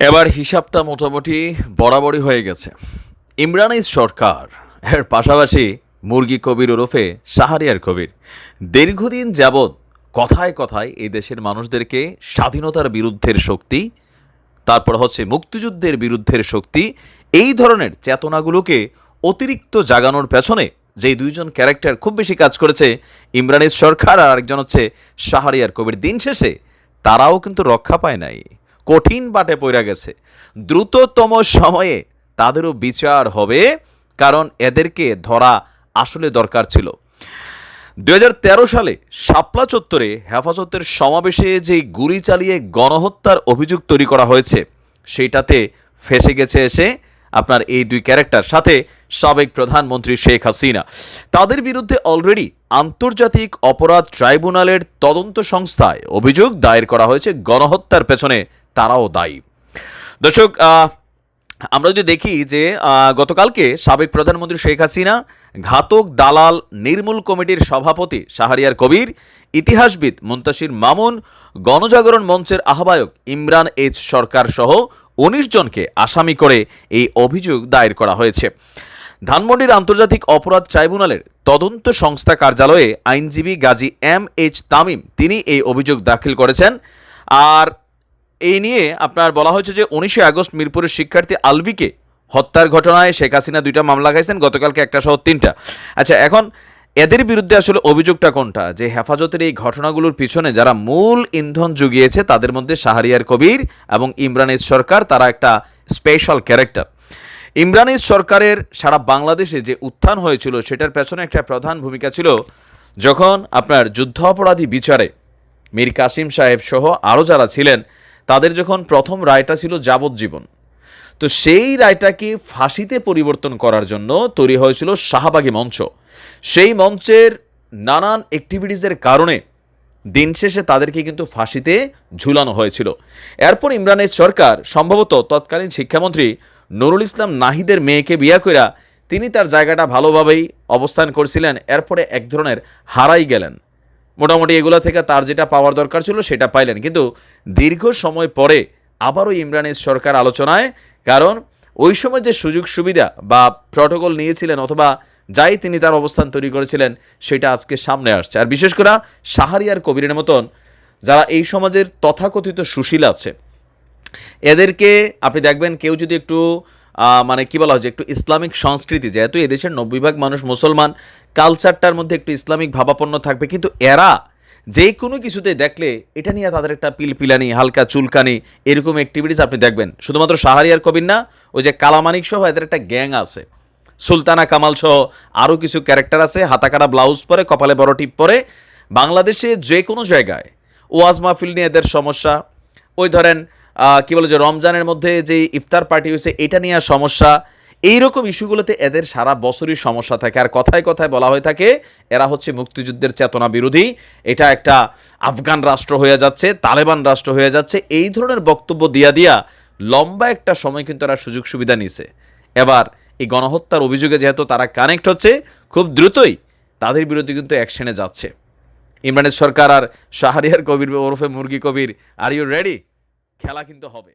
এবার হিসাবটা মোটামুটি বরাবরই হয়ে গেছে। ইমরানিজ সরকার, এর পাশাপাশি মুরগি কবির ওরফে সাহারিয়ার কবির। দীর্ঘদিন যাবৎ কথায় কথায় এই দেশের মানুষদেরকে স্বাধীনতার বিরুদ্ধের শক্তি, তারপর হচ্ছে মুক্তিযুদ্ধের বিরুদ্ধের শক্তি, এই ধরনের চেতনাগুলোকে অতিরিক্ত জাগানোর পেছনে যেই দুইজন ক্যারেক্টার খুব বেশি কাজ করেছে ইমরানিজ সরকার আর আরেকজন হচ্ছে শাহরিয়ার কবির। দিন শেষে তারাও কিন্তু রক্ষা পায় নাই। কঠিন বাটে পড়ে গেছে। দ্রুততম সময়ে তাদেরও বিচার হবে, কারণ এদেরকে ধরা আসলে দরকার ছিল। দু হাজার তেরো সালে শাপলা চত্বরে হেফাজতের সমাবেশে যে গুলি চালিয়ে গণহত্যার অভিযোগ তৈরি করা হয়েছে সেইটাতে ফেসে গেছে এসে আপনার এই দুই ক্যারেক্টার, সাথে সাবেক প্রধানমন্ত্রী শেখ হাসিনা। তাদের বিরুদ্ধে অলরেডি আন্তর্জাতিক অপরাধ ট্রাইব্যুনালের তদন্ত সংস্থায় অভিযোগ দায়ের করা হয়েছে গণহত্যার পেছনে তারাও দায়ী। দর্শক আমরা যদি দেখি যে গতকালকে সাবেক প্রধানমন্ত্রী শেখ হাসিনা, ঘাতক দালাল নির্মূল কমিটির সভাপতি শাহরিয়ার কবির, ইতিহাসবিদ মুন্তাসির মামুন, গণজাগরণ মঞ্চের আহ্বায়ক ইমরান এইচ সরকার সহ উনিশ জনকে আসামি করে এই অভিযোগ দায়ের করা হয়েছে। ধানমন্ডির আন্তর্জাতিক অপরাধ ট্রাইব্যুনালের তদন্ত সংস্থা কার্যালয়ে আইনজীবী গাজী এম এইচ তামিম, তিনি এই অভিযোগ দাখিল করেছেন। আর এই নিয়ে আপনার বলা হয়েছে যে উনিশে আগস্ট মিরপুরের শিক্ষার্থী আলভিকে হত্যার ঘটনায় শেখ হাসিনা দুইটা মামলা খাইছেন, গতকালকে একটা সহ তিনটা। আচ্ছা এখন এদের বিরুদ্ধে আসলে অভিযোগটা কোনটা? যে হেফাজতের এই ঘটনাগুলোর পিছনে যারা মূল ইন্ধন জুগিয়েছে, তাদের মধ্যে শাহরিয়ার কবির এবং ইমরানিজ সরকার, তারা একটা স্পেশাল ক্যারেক্টার ইমরানিজ সরকারের সারা বাংলাদেশে যে উত্থান হয়েছিল, সেটার পেছনে একটা প্রধান ভূমিকা ছিল যখন আপনার যুদ্ধাপরাধী বিচারে মীর কাসিম সাহেব সহ আরও যারা ছিলেন তাদের যখন প্রথম রায়টা ছিল যাবজ্জীবন। তো সেই রায়টাকে ফাঁসিতে পরিবর্তন করার জন্য তৈরি হয়েছিল শাহবাগী মঞ্চ। সেই মঞ্চের নানান অ্যাক্টিভিটিসের কারণে দিন শেষে তাদেরকে কিন্তু ফাঁসিতে ঝুলানো হয়েছিল। এরপর ইমরানের সরকার সম্ভবত তৎকালীন শিক্ষামন্ত্রী নুরুল ইসলাম নাহিদের মেয়েকে বিয়া কইরা তিনি তার জায়গাটা ভালোভাবেই অবস্থান করছিলেন। এরপরে এক ধরনের হারাই গেলেন। মোটামুটি এগুলো থেকে তার যেটা পাওয়ার দরকার ছিল সেটা পাইলেন। কিন্তু দীর্ঘ সময় পরে আবারও ইমরানের সরকার আলোচনায়, কারণ ওই সময় যে সুযোগ সুবিধা বা প্রটোকল নিয়েছিলেন অথবা যাই তিনি তার অবস্থান তৈরি করেছিলেন, সেটা আজকে সামনে আসছে। আর বিশেষ করে সাহারিয়ার কবিরের মতন যারা এই সমাজের তথাকথিত সুশীল আছে, এদেরকে আপনি দেখবেন কেউ যদি একটু মানে কি বলা হয় যে একটু ইসলামিক সংস্কৃতি, যেহেতু এদেশের নব্বই ভাগ মানুষ মুসলমান কালচারটার মধ্যে একটু ইসলামিক ভাবাপন্ন থাকবে। কিন্তু এরা যে কোনো কিছুতে দেখলে এটা নিয়ে তাদের একটা পিলপিলানি, হালকা চুলকানি, এরকম অ্যাক্টিভিটিস আপনি দেখবেন। শুধুমাত্র সাহারিয়ার কবির না, ওই যে কালামানিক সহ এদের একটা গ্যাং আছে। সুলতানা কামাল সহ আরও কিছু ক্যারেক্টার আছে, হাতাকাটা ব্লাউজ পরে, কপালে বড় টিপ পরে। বাংলাদেশে যে কোনো জায়গায় ওয়াজ মাহফিল নিয়ে এদের সমস্যা। ওই ধরেন কি বলে যে, রমজানের মধ্যে যে ইফতার পার্টি হয়েছে, এটা নিয়ে সমস্যা, এইরকম ইস্যুগুলোতে এদের সারা বছরই সমস্যা থাকে। আর কথায় কথায় বলা হয়ে থাকে, এরা হচ্ছে মুক্তিযুদ্ধের চেতনা বিরোধী। এটা একটা আফগান রাষ্ট্র হয়ে যাচ্ছে, তালেবান রাষ্ট্র হয়ে যাচ্ছে। এই ধরনের বক্তব্য দিয়া দিয়া লম্বা একটা সময় কিন্তু এরা সুযোগ সুবিধা নিছে এবার এই গণহত্যার অভিযোগে যেহেতু তারা কানেক্ট হচ্ছে, খুব দ্রুতই তাদের বিরুদ্ধে কিন্তু অ্যাকশনে যাচ্ছে। ইমরানের সরকার আর শাহরিয়ার কবির ওরফে মুরগি কবির আর ইউ রেডি খেলা কিন্তু হবে।